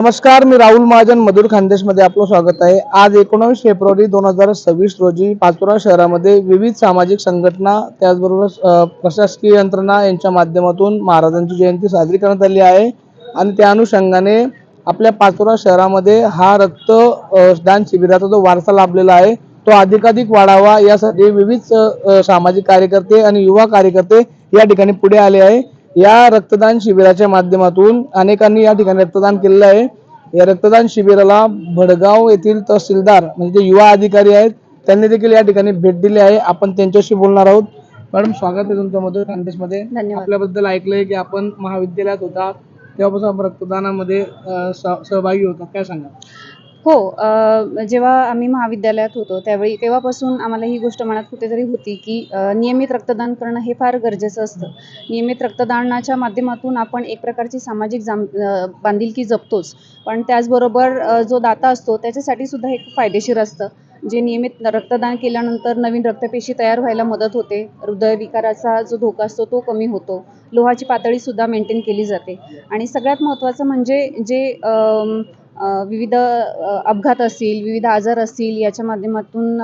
नमस्कार मी राहुल महाजन मधुर खानदेशमध्ये आपलं स्वागत आहे. आज एकोणावीस फेब्रुवारी दोन हजार सव्वीस रोजी पाचोरा शहरामध्ये विविध सामाजिक संघटना त्याचबरोबर प्रशासकीय यंत्रणा यांच्या माध्यमातून महाराजांची जयंती साजरी करण्यात आली आहे. आणि त्या अनुषंगाने आपल्या पाचोरा शहरामध्ये हा रक्त दान शिबिराचा जो वारसा लाभलेला आहे तो अधिकाधिक वाढावा यासाठी विविध सामाजिक कार्यकर्ते आणि युवा कार्यकर्ते या ठिकाणी पुढे आले आहे. या रक्तदान शिबिराच्या माध्यमातून अनेकांनी या ठिकाणी रक्तदान केलेलं आहे. या रक्तदान शिबिराला भडगाव येथील तहसीलदार म्हणजे जे युवा अधिकारी आहेत. त्यांनी देखील या ठिकाणी भेट दिली आहे. आपण त्यांच्याशी बोलणार आहोत. मॅडम स्वागत आहे तुमचं मधुर खानदेशमध्ये आपल्याबद्दल ऐकलंय की आपण महाविद्यालयात होता. तेव्हापासून आपण रक्तदानामध्ये सहभागी होता. काय सांगा हो जेव्हा आम्ही महाविद्यालयात होतो त्यावेळी तेव्हापासून आम्हाला ही गोष्ट मनात कुठेतरी होती की नियमित रक्तदान करणं हे फार गरजेचं असतं. नियमित रक्तदानाच्या माध्यमातून आपण एक प्रकारची सामाजिक जाम बांधिलकी जपतोच. पण त्याचबरोबर जो दाता असतो त्याच्यासाठी सुद्धा हे खूप फायदेशीर असतं. जे नियमित रक्तदान केल्यानंतर नवीन रक्तपेशी तयार व्हायला मदत होते. हृदयविकाराचा जो धोका असतो तो कमी होतो. लोहाची पातळीसुद्धा मेंटेन केली जाते. आणि सगळ्यात महत्त्वाचं म्हणजे जे विविध अपघात असतील विविध आजार असतील याच्या माध्यमातून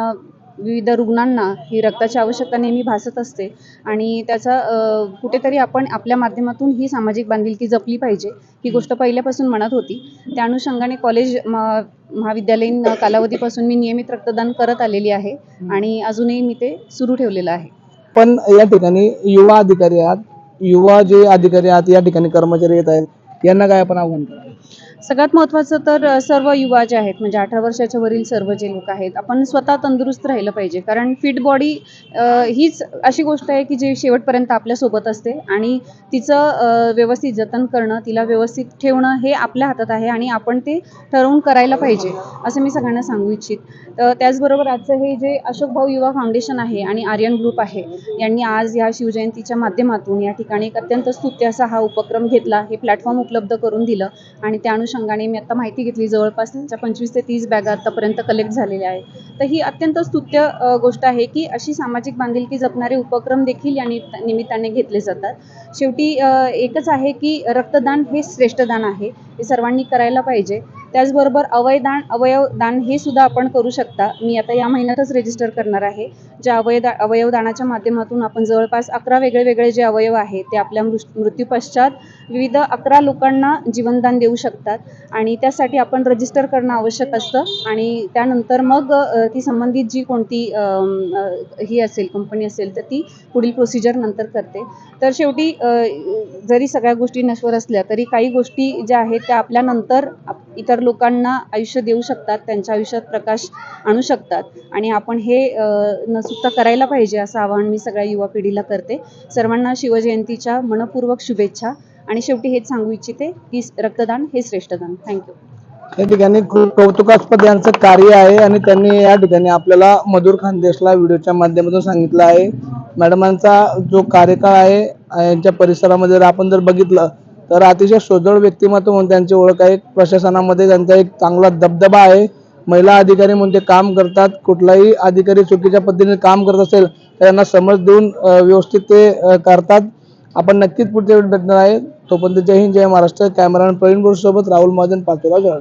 विविध रुग्णांना ही रक्ताची आवश्यकता नेहमी भासत असते. आणि त्याचा कुठेतरी आपण आपल्या माध्यमातून ही सामाजिक बांधिलकी जपली पाहिजे ही गोष्ट पहिल्यापासून मनात होती. त्या अनुषंगाने कॉलेज म- महाविद्यालयीन कालावधीपासून मी नियमित रक्तदान करत आलेली आहे आणि अजूनही मी ते सुरू ठेवलेलं आहे. पण या ठिकाणी युवा अधिकारी आहात. युवा जे अधिकारी आहात या ठिकाणी कर्मचारी येत आहेत यांना काय आपण आव्हान करा? सगळ्यात महत्त्वाचं तर सर्व युवा जे आहेत म्हणजे अठरा वर्षाच्या वरील सर्व जे लोक आहेत आपण स्वतः तंदुरुस्त राहिलं पाहिजे. कारण फिट बॉडी हीच अशी गोष्ट आहे की जी शेवटपर्यंत आपल्यासोबत असते आणि तिचं व्यवस्थित जतन करणं तिला व्यवस्थित ठेवणं हे आपल्या हातात आहे आणि आपण ते ठरवून करायला पाहिजे असं मी सगळ्यांना सांगू इच्छित. तर त्याचबरोबर आजचं हे जे अशोक भाऊ युवा फाउंडेशन आहे आणि आर्यन ग्रुप आहे यांनी आज या शिवजयंतीच्या माध्यमातून या ठिकाणी एक अत्यंत स्तुत्य असा हा उपक्रम घेतला हे प्लॅटफॉर्म उपलब्ध करून दिलं आणि त्या अनुषंगाने मी आता माहिती घेतली जवळपास त्यांच्या पंचवीस ते तीस बॅगा आतापर्यंत कलेक्ट झालेल्या आहे तर ही अत्यंत स्तुत्य गोष्ट आहे की अशी सामाजिक बांधिलकी जपणारे उपक्रम देखील या निमित्ताने घेतले जातात. शेवटी एकच आहे की रक्तदान हे श्रेष्ठदान आहे. हे सर्वांनी करायला पाहिजे. त्याचबरोबर अवयदान अवयवदान हे सुद्धा आपण करू शकता. मी आता या महिन्यातच रजिस्टर करणार आहे. ज्या अवयदा अवयवदानाच्या माध्यमातून आपण जवळपास अकरा वेगळे वेगळे जे अवयव आहे ते आपल्या मृ- मृत्यूपश्चात विविध अकरा लोकांना जीवनदान देऊ शकतात. आणि त्यासाठी आपण रजिस्टर करणं आवश्यक असतं. आणि त्यानंतर मग ती संबंधित जी कोणती ही असेल कंपनी असेल तर ती पुढील प्रोसिजर नंतर करते. तर शेवटी जरी सगळ्या गोष्टी नश्वर असल्या तरी काही गोष्टी ज्या आहेत त्या आपल्यानंतर आप- इतर लोकांना आयुष्य देऊ शकतात त्यांच्या आयुष्यात प्रकाश आणू शकतात. आणि आपण हे न चुकता करायला पाहिजे असं आवाहन मी सगळ्या युवा पिढीला करते. सर्वांना शिवजयंतीच्या मनपूर्वक शुभेच्छा. आणि शेवटी हेच सांगू इच्छिते की रक्तदान हे श्रेष्ठदान थँक्यू या ठिकाणी कौतुकास्पद यांचं कार्य आहे आणि त्यांनी या ठिकाणी आपल्याला मधुर खानदेशला व्हिडिओच्या माध्यमातून सांगितलं आहे. मॅडमांचा जो कार्यकाळ आहे यांच्या परिसरामध्ये जर आपण जर बघितलं तर अतिशय सोजळ व्यक्तिमत्व म्हणून त्यांची ओळख आहे. प्रशासनामध्ये त्यांचा एक चांगला दबदबा आहे. महिला अधिकारी म्हणून ते काम करतात. कुठलाही अधिकारी चुकीच्या पद्धतीने काम करत असेल तर त्यांना समज देऊन व्यवस्थित ते करतात. आपण नक्कीच पुढच्या वेळी भेटणार आहे. तोपर्यंत जय हिंद जय महाराष्ट्र. कॅमेरामॅन प्रवीण बोर सोबत राहुल महाजन पाचोरा जळगाव.